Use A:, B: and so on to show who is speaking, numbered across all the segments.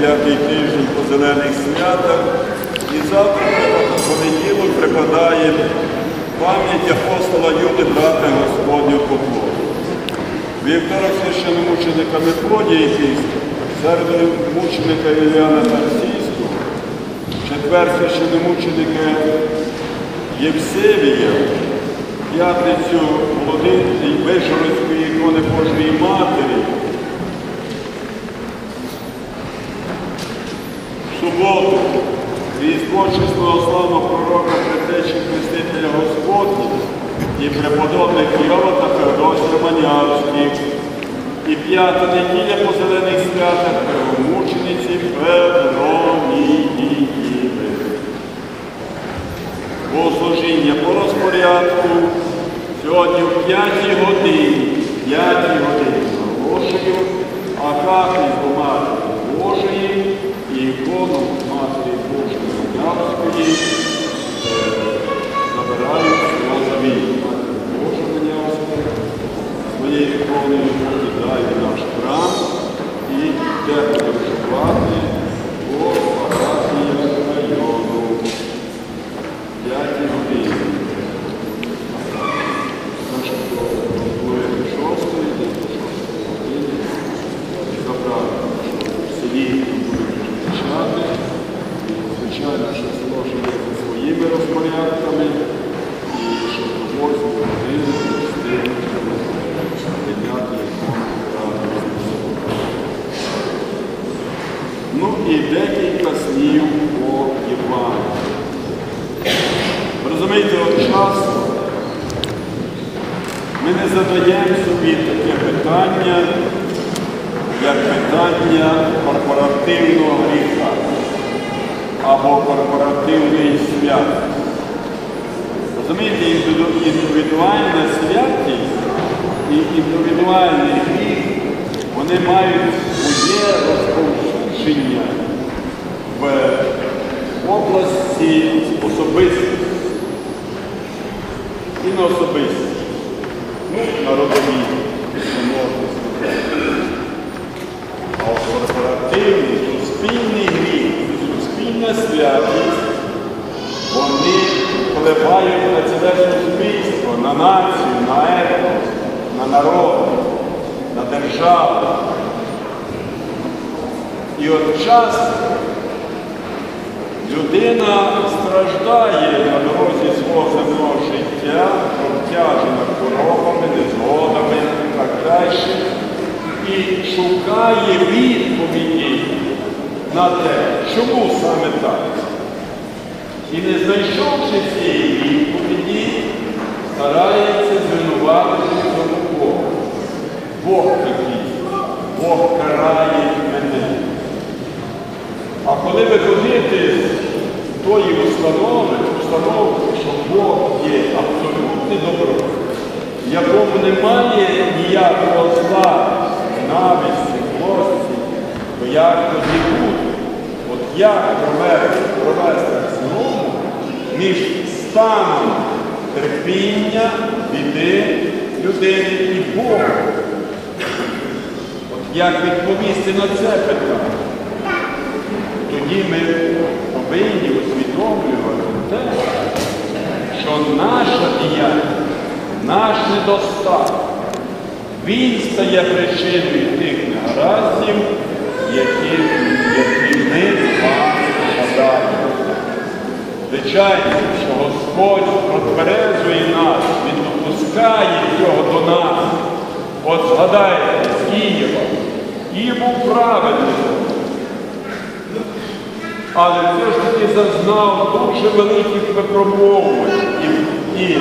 A: дев'ятий тиждень по зелених святах. І завтра понеділок припадає пам'ять апостола Юди, брата Господнього поклону. Вівторок священномученика Мефодія Єпійського, середу мученика Ілляна Тарсійського, четвер священномученика Євсевія, п'ятницю Вишгородської ікони Божої Матері, в суботу Різдво чесного славного пророка Предтечі Хрестителя Господня і преподобних Йова та Феодосія Манявських. І п'ята неділя по зелених святах первомучениці Петроніїви. Богослужіння по розпорядку сьогодні в 5 годині, 5 годині оголошую Акафіст до Матері Звичайно, що село за своїми розпорядками. І що до 8 години встигнуть підняти. Ну і декілька слів по Євангелію. Розумієте, от часто ми не задаємо собі таке питання, як питання корпоративного гріха або корпоративної свят. Розумієте, індивідуальна святість і індивідуальний гріх, вони мають своє розповсюдження в області особистості і на особистості. Ну, народові, можна сказати. А корпоративний, суспільний суспільна святість, вони впливають на ціле суспільство, на націю, на етнос, на народ, на державу. І от часто людина страждає на дорозі свого земного життя, обтяжена хворобами, незгодами і так далі. І шукає відповіді на те, чому саме так. І не знайшовши цієї відповіді, старається звинуватити в цьому Бога. Бог такий, Бог карає мене. А коли виходити з тої установи, установки, що Бог є абсолютне добро, в якому немає ніякого зла, навісті, злості, то як тоді бути? Як провести, знову між станом терпіння, біди людини і Богом? От як відповісти на це питання? тоді ми повинні усвідомлювати те, що наша діяльність, наш недостаток, він стає причиною тих негараздів, які, які ми. Звичайно, що Господь протверезує нас, Він допускає цього до нас. От згадайте, Києва, Київ був праведним, але все ж таки зазнав дуже великих випробовувань. І, і е,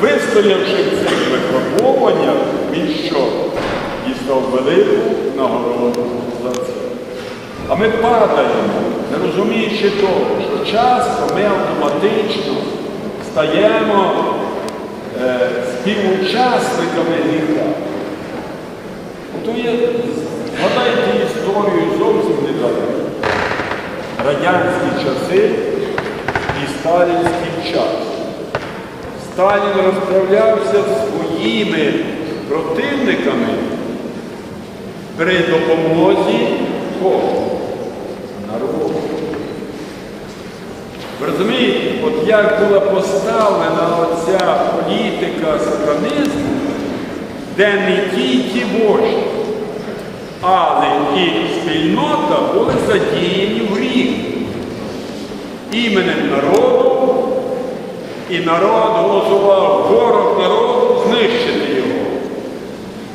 A: вистоявши в цих випробуваннях, він що? Дістав велику нагороду за це. А ми падаємо, не розуміючи того, що часто ми автоматично стаємо е, співучасниками гріха. Ото є, згадайте історію зовсім недавно радянські часи і сталінський час. Сталін розправлявся з своїми противниками при допомозі кого?
B: Ви розумієте, от як була поставлена оця політика сатанізму, де не тільки вождь, але і спільнота були задіяні в гріх іменем народу, і народ голосував ворог народу знищити його.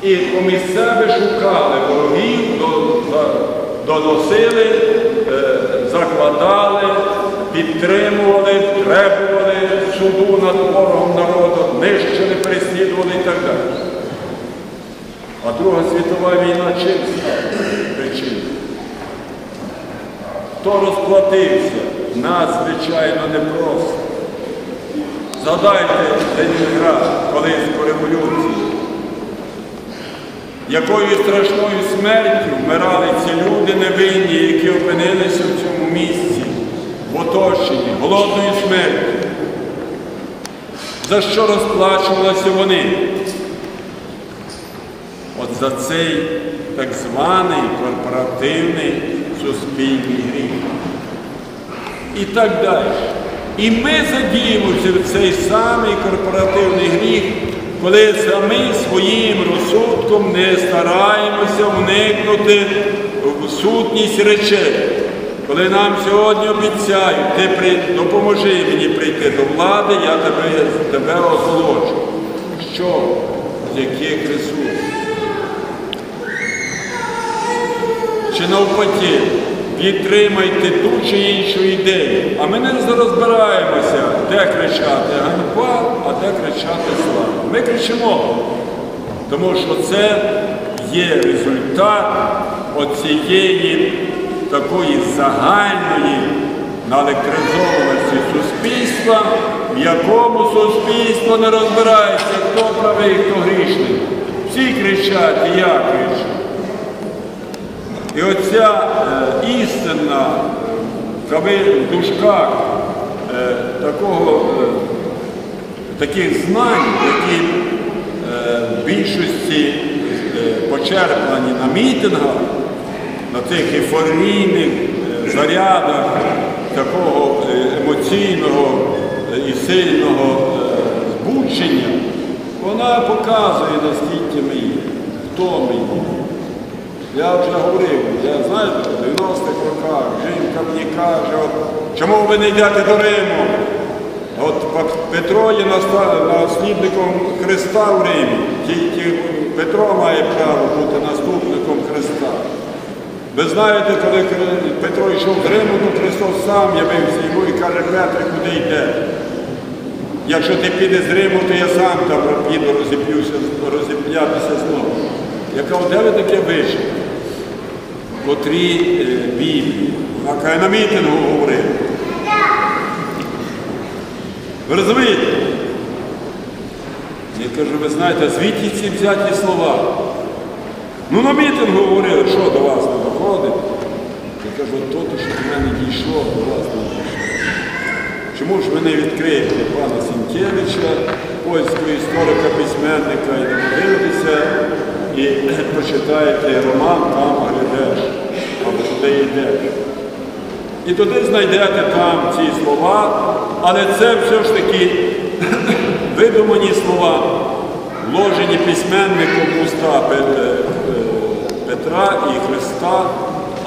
B: І поміж себе шукали ворогів, доносили, е, закладали, підтримували, требували суду над ворогом народу, нищили, переслідували і так далі. А Друга світова війна чим стала причиною? Хто розплатився? Надзвичайно непросто. Згадайте Ленінград, Колинську революцію. Якою страшною смертю вмирали ці люди невинні, які опинилися в цьому місці, оточенні, голодною смертю. За що розплачувалися вони? От за цей так званий корпоративний суспільний гріх. І так далі. І ми задіємося в цей самий корпоративний гріх, коли самі своїм розсудком не стараємося вникнути в сутність речей. Коли нам сьогодні обіцяють, ти при... допоможи мені прийти до влади, я тебе, тебе оголоджу. Що? З яких ресурсів? Чи навпаки, підтримайте ту чи іншу ідею. А ми не розбираємося, де кричати ганьба, а де кричати слава. Ми кричимо, тому що це є результат оцієї такої загальної наелектризованості суспільства, в якому суспільство не розбирається, хто правий, хто грішний. Всі кричать, і я кричу. І оця е, істинна е, в дужках е, такого, е, таких знань, які е, в більшості е, почерпані на мітингах, на цих ейфорійних е, зарядах такого е, емоційного е, і сильного збудження, вона показує, наскільки ми є, хто ми є. Я вже говорив, я знаю, в 90-х роках жінка мені каже, чому ви не йдете до Риму? От Петро є наслідником Христа в Римі. Тільки Петро має право бути наступником Христа. Ви знаєте, коли Петро йшов з Риму, то Христос сам явився йому і каже, Петре, куди йде? Якщо ти підеш з Риму, то я сам там піду розіп'юся, розіп'ятися знову. Я кажу, де ви таке вийшли? Котрі е, Біблії. Вона на мітингу говорив. Ви розумієте? Я кажу, ви знаєте, звідки ці взяті слова? Ну на мітингу говорили, що до вас не. Я кажу, то, що до мене дійшло, до вас не дійшло. Чому ж ви не відкриєте пана Сінкевича, польського історика, письменника, і не подивитеся, і прочитаєте роман там глядеш, або туди йдеш. І туди знайдете там ці слова, але це все ж таки видумані слова, вложені письменником уста е, Петра і Христа,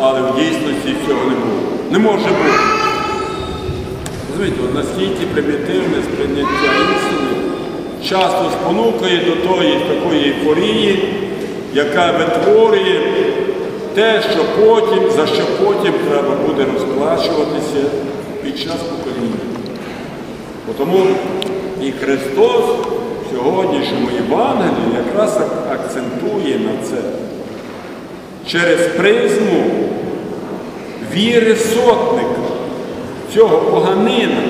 B: але в дійсності цього не було. Не може бути. Розумієте, наскільки примітивне сприйняття істини часто спонукає до тої такої ейфорії, яка витворює те, що потім, за що потім треба буде розплачуватися під час покоління. Тому і Христос в сьогоднішньому Євангелії якраз акцентує на це через призму віри сотника, цього поганина,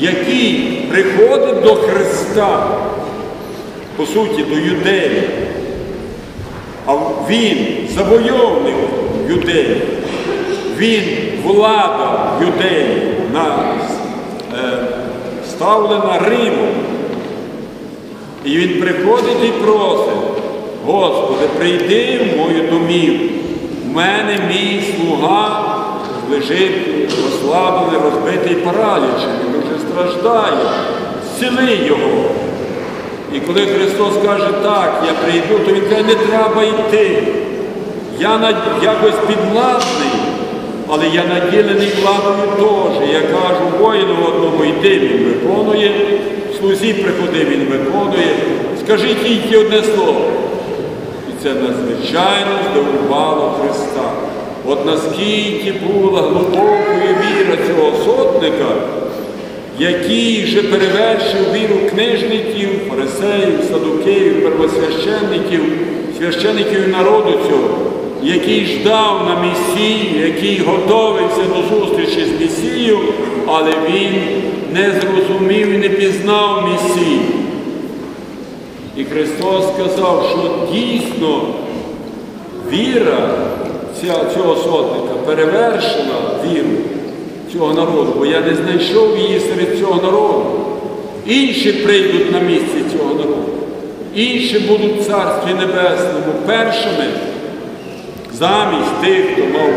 B: який приходить до Христа, по суті, до юдеїв, а він завойовник юдеїв, він влада юдеїв на е, ставлена Римом. І він приходить і просить, Господи, прийди в мою домівку. В мене мій слуга лежить ослаблений, розбитий паралічем, він вже страждає. Зціли його. І коли Христос каже, так, я прийду, то Він каже, не треба йти. Я якось підвладний, але я наділений владою теж. Я кажу воїну одному йди, він виконує, слузі приходи, він виконує. Скажіть тільки одне слово. Це надзвичайно здивувало Христа. От наскільки була глибокою віра цього сотника, який же перевершив віру книжників, фарисеїв, садукеїв, первосвященників, священиків народу цього, який ждав на Месію, який готовився до зустрічі з Месією, але він не зрозумів і не пізнав Месію. І Христос сказав, що дійсно віра цього сотника перевершила віру цього народу, бо я не знайшов її серед цього народу. Інші прийдуть на місці цього народу. Інші будуть в Царстві Небесному першими замість тих, хто мав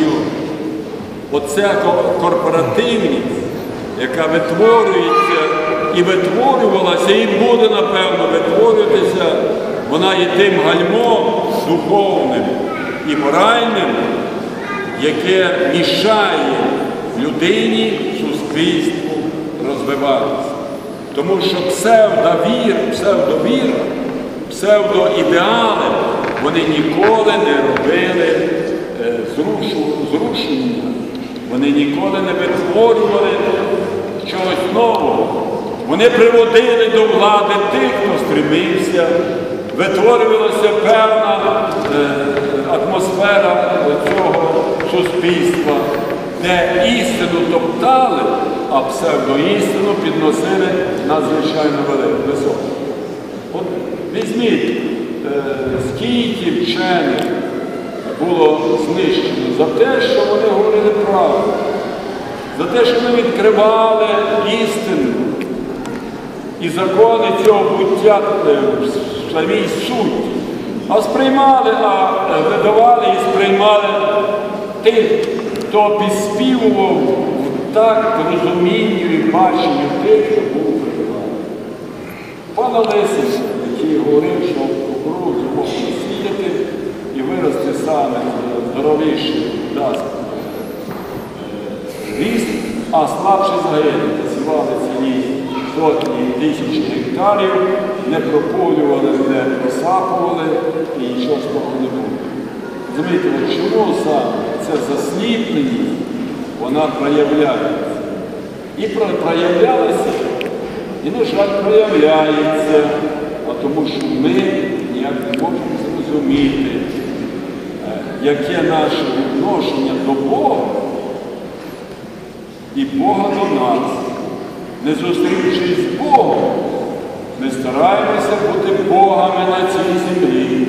B: ньому. Оця корпоративність, яка витворюється і витворювалася, і буде, напевно, витворюватися, вона є тим гальмом духовним і моральним, яке мішає людині, суспільству розвиватися. Тому що псевдовір, псевдовіра, псевдоідеали, вони ніколи не робили е, зрушення. Вони ніколи не витворювали чогось нового. Вони приводили до влади тих, хто стремився, витворювалася певна е, атмосфера цього суспільства, де істину топтали, а псевдоістину підносили надзвичайно високу. От візьміть, е, скільки вчених було знищено за те, що вони говорили правду, за те, що вони відкривали істину і закони цього буття е, в самій суті, а сприймали, а е, видавали і сприймали тих, хто підспівував так розумінню і баченню тих, хто був прикладом. Пана Лесик, який говорив, що кукурудзу можна сіяти і вирости саме здоровіший дасть е, ріст, а слабше загине. Сівали цілі сотні тисячі гектарів, не прополювали, не просапували і нічого з того не було. Розумієте, чому саме ця засліпленість, вона проявляється. І про- проявлялася, і, на жаль, проявляється, тому що ми ніяк не можемо зрозуміти, е, яке наше відношення до Бога і Бога до нас. Не зустрівшись з Богом, ми стараємося бути Богами на цій землі.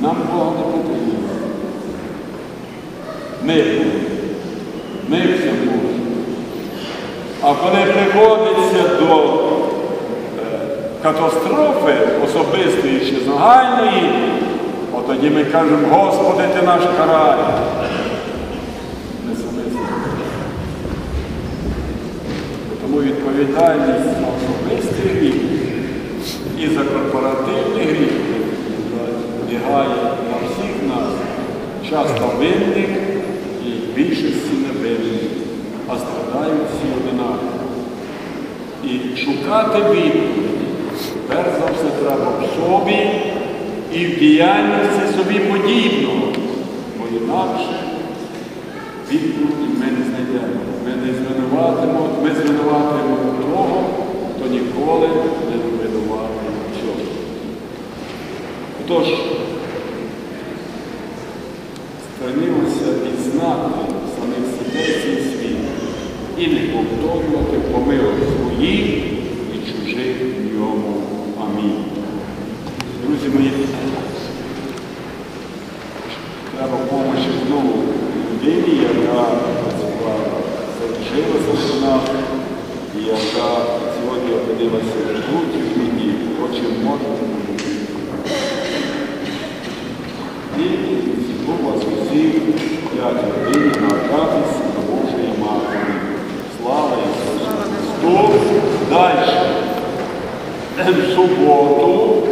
B: Нам Бог не потрібен. Ми, ми все можемо. А коли приходиться до е, катастрофи особистої чи загальної, от тоді ми кажемо, Господи, ти наш карай. Не особисто. Тому відповідальність за особистий гріх і за корпоративний гріх лягає на всіх нас, часто винних і в більшості невинних, а страдають всі одинаково. І шукати відповіді, перш за все, треба в собі і в діяльності собі подібного, бо інакше звинуватимо, ми звинуватимо того, хто ніколи не винуватий цього. Тож, стараємося відзнати самих себе цей світ і не повторювати помилок своїх і чужих в ньому. Амінь. Друзі мої, треба допомогти знову людині, яка працювала, залишилася до нас, і яка сьогодні опинилася в жгуті в мені, хоче може допомогти. І цілу вас усіх
A: 25 годині на Акафісі Божої Матері. Слава Ісусу Христу! Далі. Суботу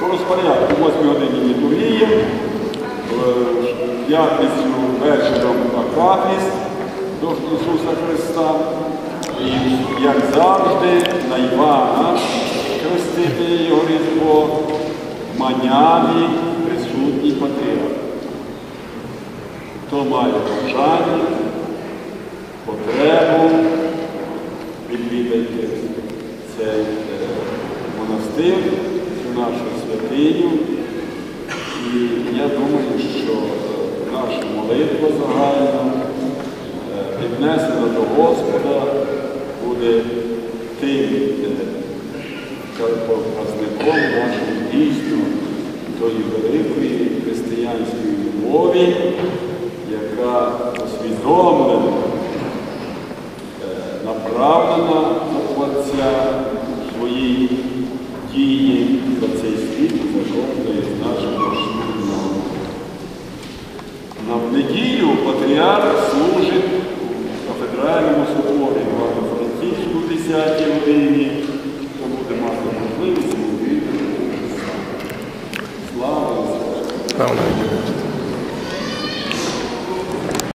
A: по розпорядку, 8 годині літургія, в п'ятницю вечором Акафіс до Ісуса Христа. Як завжди, на Івана хрестити його різдво, Маняві присутній патріарх. Хто має бажання, потребу, відвідайте цей е, монастир, цю нашу святиню. І я думаю, що е, наша молитва загальна, е, піднесена до Господа, буде тим показником нашого дійсно тої великої християнської любові,